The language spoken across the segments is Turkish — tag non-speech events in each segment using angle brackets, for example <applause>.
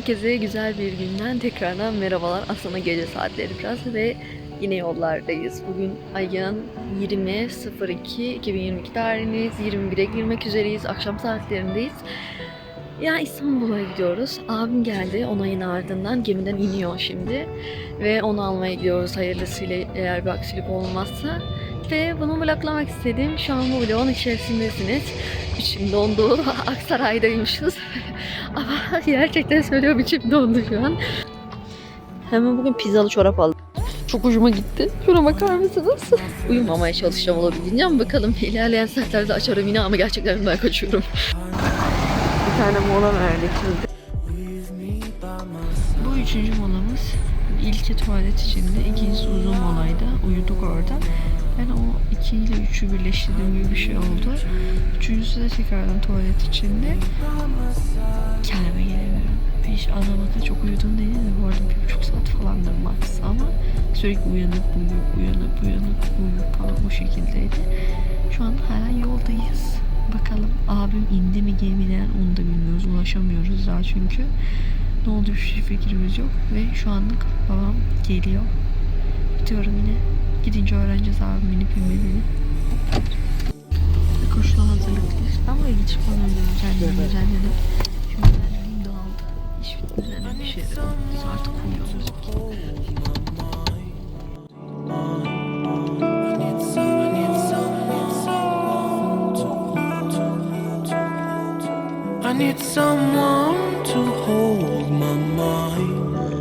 Herkese güzel bir günden tekrardan merhabalar. Aslında gece saatleri biraz ve yine yollardayız. Bugün ayın 20.02.2022 tarihindeyiz. 21'e girmek üzereyiz. Akşam saatlerindeyiz. Ya İstanbul'a gidiyoruz. Abim geldi onayın ardından gemiden iniyor şimdi. Ve onu almaya gidiyoruz hayırlısıyla eğer bir aksilik olmazsa. Ve bunu vloglamak istedim. Şu an bu vlogun içerisindesiniz. İçim dondu. <laughs> Aksaray'daymışız. <laughs> Ama gerçekten söylüyorum içim dondu şu an. Hemen bugün pizzalı çorap aldım. Çok hoşuma gitti. Şuna bakar mısınız? <laughs> Uyumamaya çalışacağım olabildiğince ama bakalım ilerleyen saatlerde açarım yine ama gerçekten ben kaçıyorum. Bir tane mola verdik şimdi. Bu üçüncü molamız. İlki tuvalet içinde, ikincisi uzun molaydı. Uyuduk orada. Ben o iki ile üçü birleştirdiğim gibi bir şey oldu. Üçüncüsü de tekrardan tuvalet içinde. Kendime gelemiyorum. Beş Adana'da çok uyudum değil mi? Bu arada bir buçuk saat falandır max ama sürekli uyanıp uyuyup uyanıp uyanıp uyuyup falan bu şekildeydi. Şu an hala yoldayız. Bakalım abim indi mi gemiden onu da bilmiyoruz. Ulaşamıyoruz daha çünkü. Ne oldu hiçbir fikrimiz yok. Ve şu anlık babam geliyor. Gidiyorum yine. Gidince öğreneceğiz abim inip inmediğini. Koşula hazırlıklıyız. Ben buraya geçip ondan önce düzenledim düzenledim. Şimdi düzenlediğim dağıldı. Hiçbir düzenli bir şey. Biz artık uyuyoruz. I need someone to hold my mind.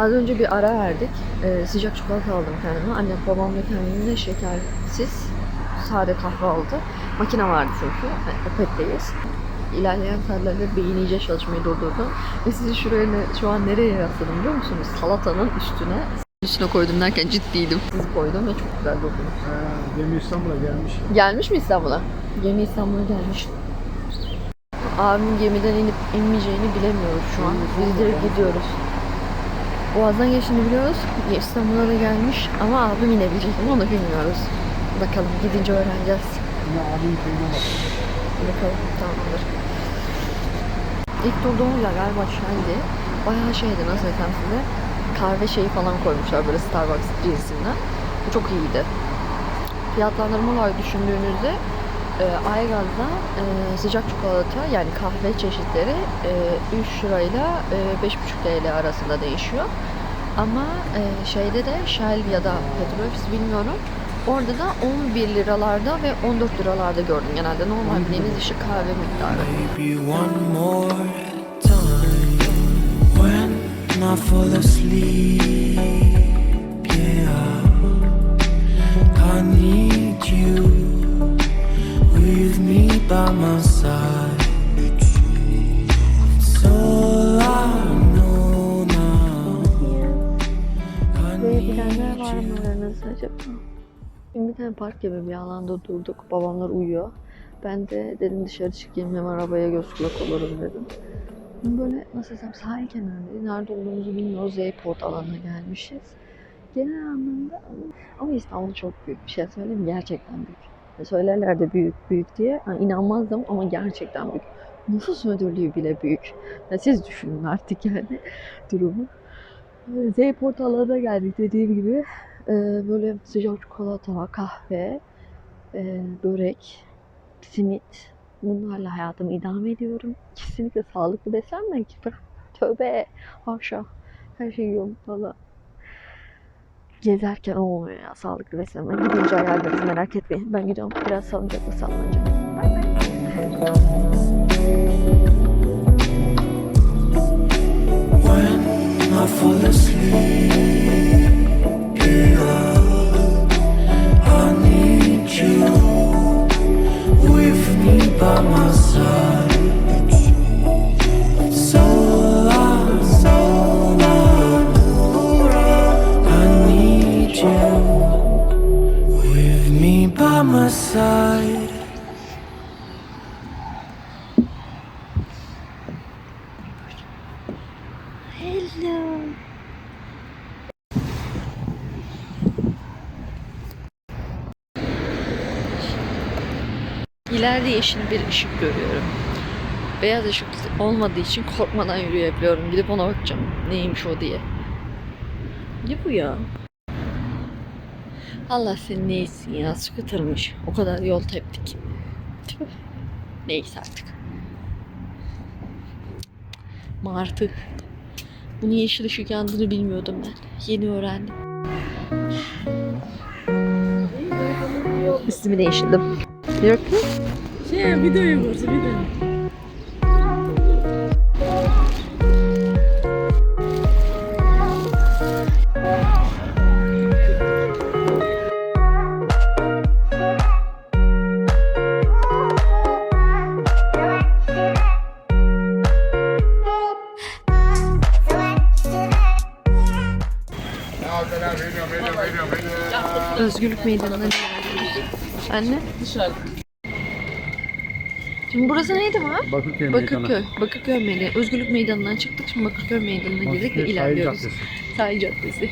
Az önce bir ara verdik. Ee, sıcak çikolata aldım kendime. Annem babam ve kendime şekersiz sade kahve aldı. Makine vardı çünkü. Opet'teyiz. İlerleyen saatlerde beyin iyice çalışmayı durdurdu. Ve sizi şuraya ne- şu an nereye rastladım biliyor musunuz? Salatanın üstüne üstüne koydum derken ciddiydim. Siz koydum ve çok güzel durdu. Ha, Gemi İstanbul'a gelmiş. Gelmiş mi İstanbul'a? Gemi İstanbul'a gelmiş. Abimin gemiden inip inmeyeceğini bilemiyoruz şu an. Biz direkt gidiyoruz. Boğaz'dan geçtiğini biliyoruz. İstanbul'a da gelmiş ama abim inebilecek mi onu bilmiyoruz. Bakalım gidince öğreneceğiz. Yine abim köyüne bak. Bakalım tamamdır. İlk durduğumuz yer galiba Shell'di. Bayağı şeydi nasıl desem size. Kahve şeyi falan koymuşlar böyle Starbucks cinsinden. Bu çok iyiydi. Fiyatlandırma olarak düşündüğünüzde e, Aygaz'da e, sıcak çikolata yani kahve çeşitleri e, 3 lirayla e, 5,5 TL arasında değişiyor. Ama e, şeyde de Shell ya da Petrobras bilmiyorum. Orada da 11 liralarda ve 14 liralarda gördüm genelde. Normal bildiğiniz işte kahve miktarı. Maybe by var mı aranızda acaba? Şimdi park gibi bir alanda durduk. Babamlar uyuyor. Ben de dedim dışarı çıkayım hem arabaya göz kulak olurum dedim. Böyle nasıl desem sahil kenarındayız. Nerede olduğumuzu bilmiyoruz. Zeyport alanına gelmişiz. Genel anlamda ama İstanbul çok büyük. Bir şey söyleyeyim? Gerçekten büyük. Ya Söylerler de büyük büyük diye. Ha, inanmazdım ama gerçekten büyük. Nüfus müdürlüğü bile büyük. Ya siz düşünün artık yani <laughs> durumu. Zeyport alanına geldik dediğim gibi. Ee, böyle sıcak çikolata, kahve, e, börek, simit. Bunlarla hayatımı idame ediyorum. Kesinlikle sağlıklı beslenmek. Tövbe. Haşa. Her şey yiyorum valla. Gezerken olmuyor ya sağlıklı beslenme. Gidince ayarlarız merak etmeyin. Ben gidiyorum. Biraz salıncakla sallanacağım. When I fall asleep, İleride yeşil bir ışık görüyorum. Beyaz ışık olmadığı için korkmadan yürüyebiliyorum. Gidip ona bakacağım. Neymiş o diye. Ne bu ya? Allah seni ne etsin ya. Sıkıtırmış. O kadar yol teptik. Neyse artık. Martı. Bunun yeşil ışık yandığını bilmiyordum ben. Yeni öğrendim. Üstümü değiştirdim. Yok mu? Şey videoyu burası video. Özgürlük Meydanı'na. Anne. Dışarıda. Şimdi burası neydi var? Bakırköy Meydanı. Bakırköy. Bakırköy Meydanı. Özgürlük Meydanı'ndan çıktık. Şimdi Bakırköy Meydanı'na girdik ve Bakırköy Sahil ilerliyoruz. Caddesi. Sahil Caddesi.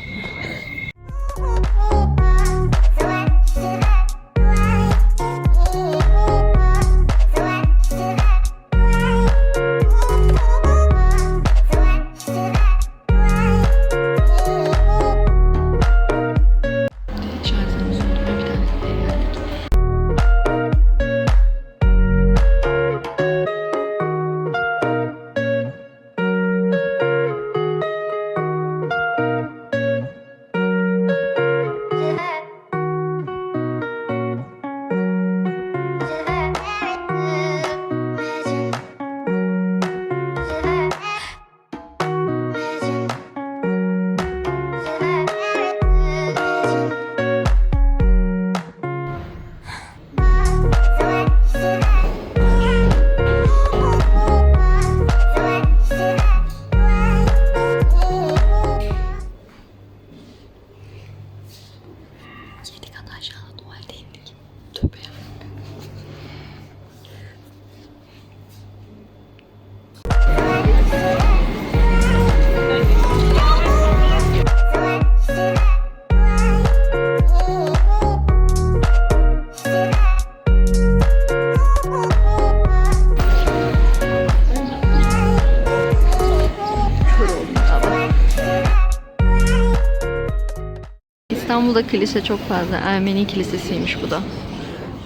İstanbul'da kilise çok fazla. Ermeni kilisesiymiş bu da.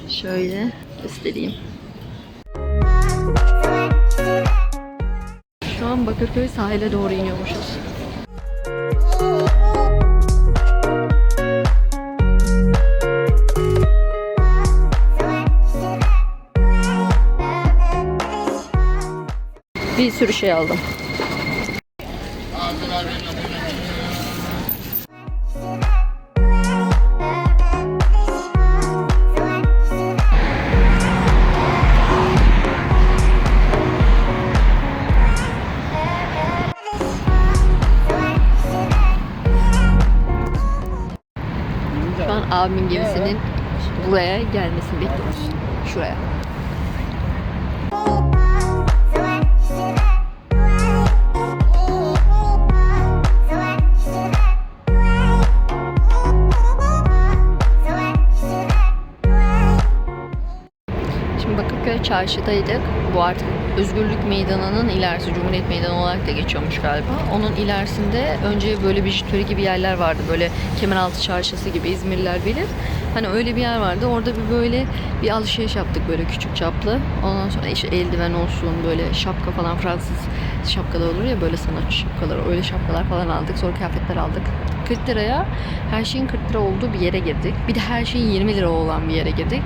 Şöyle göstereyim. Şu an Bakırköy sahile doğru iniyormuşuz. Bir sürü şey aldım. Çarşıdaydık. Bu artık Özgürlük Meydanı'nın ilerisi, Cumhuriyet Meydanı olarak da geçiyormuş galiba. Onun ilerisinde önce böyle bijuteri gibi yerler vardı. Böyle Kemeraltı Çarşısı gibi İzmirliler bilir. Hani öyle bir yer vardı. Orada bir böyle bir alışveriş yaptık böyle küçük çaplı. Ondan sonra işte eldiven olsun böyle şapka falan Fransız şapkalar olur ya böyle sanatçı şapkalar. Öyle şapkalar falan aldık. Sonra kıyafetler aldık. 40 liraya her şeyin 40 lira olduğu bir yere girdik. Bir de her şeyin 20 lira olan bir yere girdik.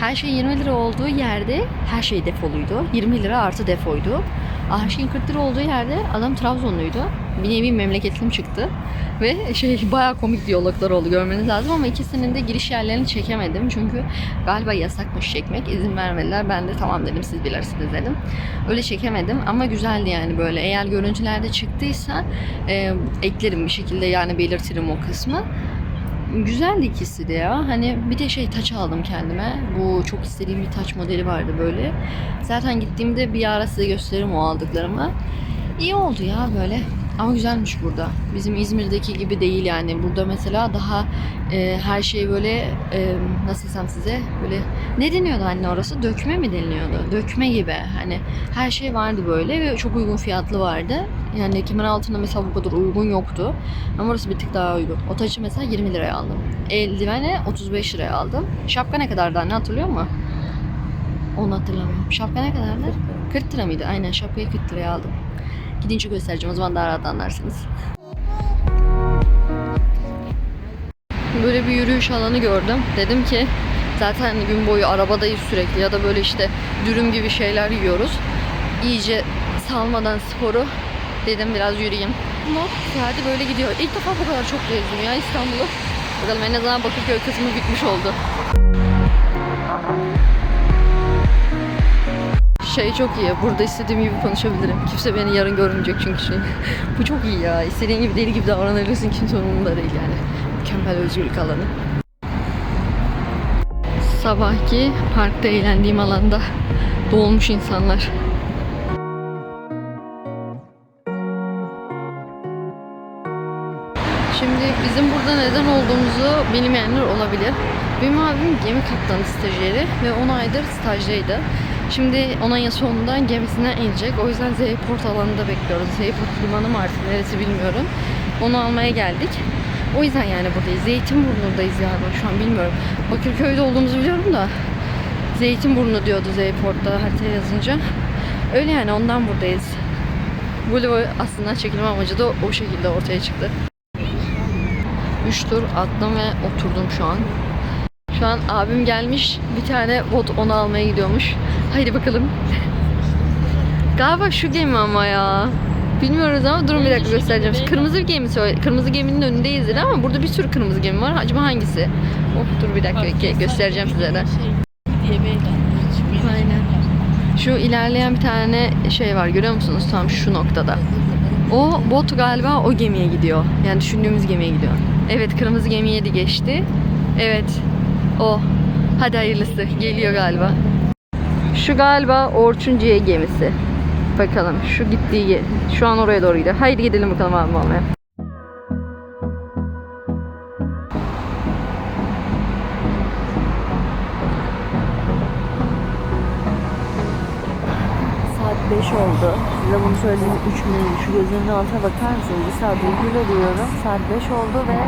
Her şeyin 20 lira olduğu yerde her şey defoluydu. 20 lira artı defoydu. Her şeyin 40 lira olduğu yerde adam Trabzonluydu. Bir nevi memleketlim çıktı. Ve şey <laughs> bayağı komik diyaloglar oldu görmeniz lazım ama ikisinin de giriş yerlerini çekemedim. Çünkü galiba yasakmış çekmek. izin vermediler. Ben de tamam dedim siz bilirsiniz dedim. Öyle çekemedim ama güzeldi yani böyle. Eğer görüntülerde çıktıysa e, eklerim bir şekilde yani belirtirim o kısmı. Güzeldi ikisi de ya. Hani bir de şey taç aldım kendime. Bu çok istediğim bir taç modeli vardı böyle. Zaten gittiğimde bir ara size gösteririm o aldıklarımı. İyi oldu ya böyle. Ama güzelmiş burada. Bizim İzmir'deki gibi değil yani. Burada mesela daha e, her şey böyle e, nasıl desem size böyle ne deniyordu anne orası? Dökme mi deniliyordu? Dökme gibi. Hani her şey vardı böyle ve çok uygun fiyatlı vardı. Yani kemer altında mesela bu kadar uygun yoktu. Ama orası bir tık daha uygun. O taşı mesela 20 liraya aldım. Eldiveni 35 liraya aldım. Şapka ne kadardı anne hatırlıyor musun? Onu hatırlamıyorum. Şapka ne kadardı? 40 lira mıydı? Aynen şapkayı 40 liraya aldım. Gidince göstereceğim o zaman daha rahat anlarsınız. Böyle bir yürüyüş alanı gördüm. Dedim ki zaten gün boyu arabadayız sürekli ya da böyle işte dürüm gibi şeyler yiyoruz. İyice salmadan sporu dedim biraz yürüyeyim. Ama saati böyle gidiyor. İlk defa bu kadar çok gezdim ya İstanbul'u. Bakalım en azından Bakırköy kısmı bitmiş oldu. Şey çok iyi. Burada istediğim gibi konuşabilirim. Kimse beni yarın görmeyecek çünkü şey. <laughs> Bu çok iyi ya. İstediğin gibi deli gibi davranabilirsin. Kimse umurunda değil yani. Mükemmel özgürlük alanı. Sabahki parkta eğlendiğim alanda dolmuş insanlar. Şimdi bizim burada neden olduğumuzu bilmeyenler olabilir. Benim abim gemi kaptanı stajyeri ve 10 aydır stajdaydı. Şimdi 10 ayın sonunda gemisinden inecek. O yüzden Zeyport alanında bekliyoruz. Zeyport limanı mı artık neresi bilmiyorum. Onu almaya geldik. O yüzden yani buradayız. Zeytinburnu'dayız galiba şu an bilmiyorum. Bakırköy'de olduğumuzu biliyorum da Zeytinburnu diyordu Zeyport'ta haritaya yazınca. Öyle yani ondan buradayız. Bu aslında çekilme amacı da o şekilde ortaya çıktı. 3 tur attım ve oturdum şu an. Şu an abim gelmiş. Bir tane bot onu almaya gidiyormuş. Haydi bakalım. Galiba şu gemi ama ya. Bilmiyoruz ama durun bir dakika göstereceğim. Kırmızı bir gemi söyle. Kırmızı geminin önündeyiz dedi ama burada bir sürü kırmızı gemi var. Acaba hangisi? Oh dur bir dakika göstereceğim size de. Diye beyler. Aynen. Şu ilerleyen bir tane şey var görüyor musunuz? Tam şu noktada. O bot galiba o gemiye gidiyor. Yani düşündüğümüz gemiye gidiyor. Evet kırmızı gemiye de geçti. Evet o. Hadi hayırlısı geliyor galiba. Şu galiba Orçunciye gemisi. Bakalım şu gittiği. Şu an oraya doğru gidiyor. Haydi gidelim bakalım abim almaya. Saat 5 oldu. Size bunu söylediğim 3 gün önce şu gözünün altına bakar mısınız? Bir saat uykuyla duyuyorum. Saat 5 oldu ve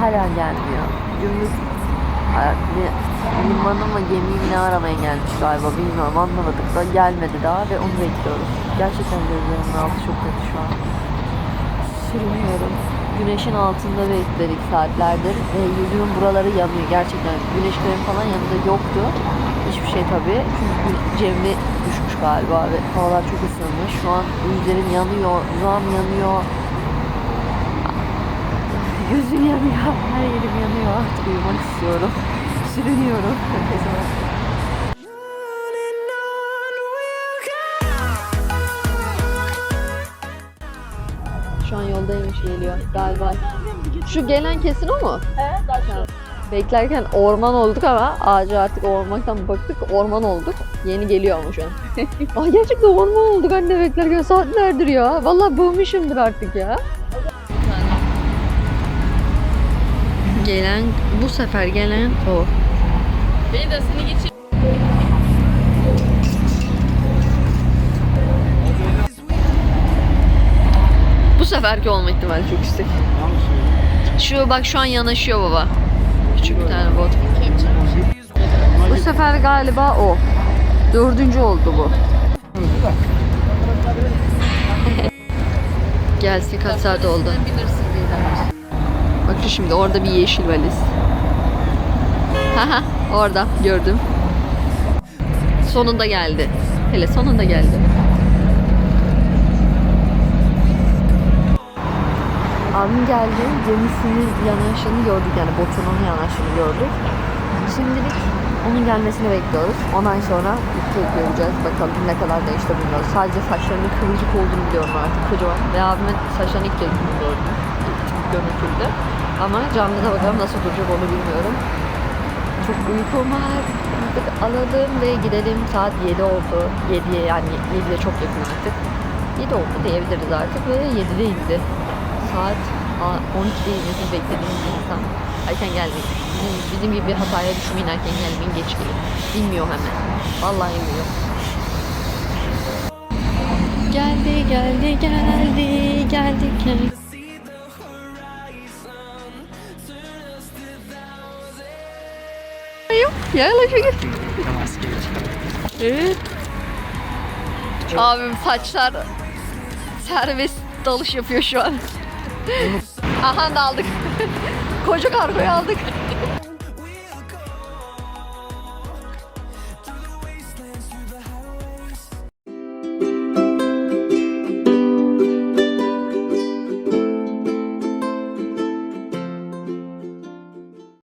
hala gelmiyor. Bir limanı mı gemiyi mi ne aramaya gelmiş galiba bilmiyorum anlamadık da gelmedi daha ve onu bekliyoruz. Gerçekten gözlerimin altı çok kötü şu an. Sürünüyorum. Güneşin altında bekledik saatlerdir ve yüzümün buraları yanıyor gerçekten. Güneş kremi falan yanında yoktu. Hiçbir şey tabii. Çünkü Cemre düşmüş galiba ve havalar çok ısınmış. Şu an yüzlerim yanıyor, uzağım yanıyor. Gözüm yanıyor, her yerim yanıyor. Artık uyumak istiyorum. Sürünüyorum. Şu an yoldaymış geliyor galiba. Şu gelen kesin o mu? He, daha. Beklerken orman olduk ama ağacı artık ormandan baktık orman olduk. Yeni geliyor ama <laughs> şu an. Ay gerçekten orman olduk anne beklerken saatlerdir ya. Vallahi bulmuşumdur artık ya. Gelen bu sefer gelen o. Beni de seni geçir. Bu seferki olma ihtimali çok yüksek. Şu bak şu an yanaşıyor baba. Küçük bir tane bot. Bu sefer galiba o. Dördüncü oldu bu. <laughs> Gelsin kaç saat oldu. Şu şimdi orada bir yeşil valiz. Haha orada gördüm. Sonunda geldi. Hele sonunda geldi. Abim geldi. Gemisinin yanaşını gördük yani botunun yanaşını gördük. Şimdilik onun gelmesini bekliyoruz. Ondan sonra ilk göreceğiz. Bakalım ne kadar değişti bilmiyoruz. Sadece saçlarının kıvırcık olduğunu biliyorum artık kocaman. Ve abimin saçlarını ilk kez gördüm. İlk görüntülde. Ama camda bakalım nasıl duracak onu bilmiyorum. Çok uykum var. Artık alalım ve gidelim. Saat 7 oldu. 7'ye yani 7'ye çok yakın artık. 7 oldu diyebiliriz artık ve 7'de indi. Saat a- 12'de inmesini beklediğimiz insan erken gelmeyin. Bizim, bizim gibi bir hataya düşmeyin erken gelmeyin geç gelin. İnmiyor hemen. Vallahi inmiyor. Geldi geldi geldi geldi geldi. Yok yaklaşık. Evet. Abim saçlar serbest dalış yapıyor şu an. Aha da aldık. <laughs> Koca kargoyu aldık.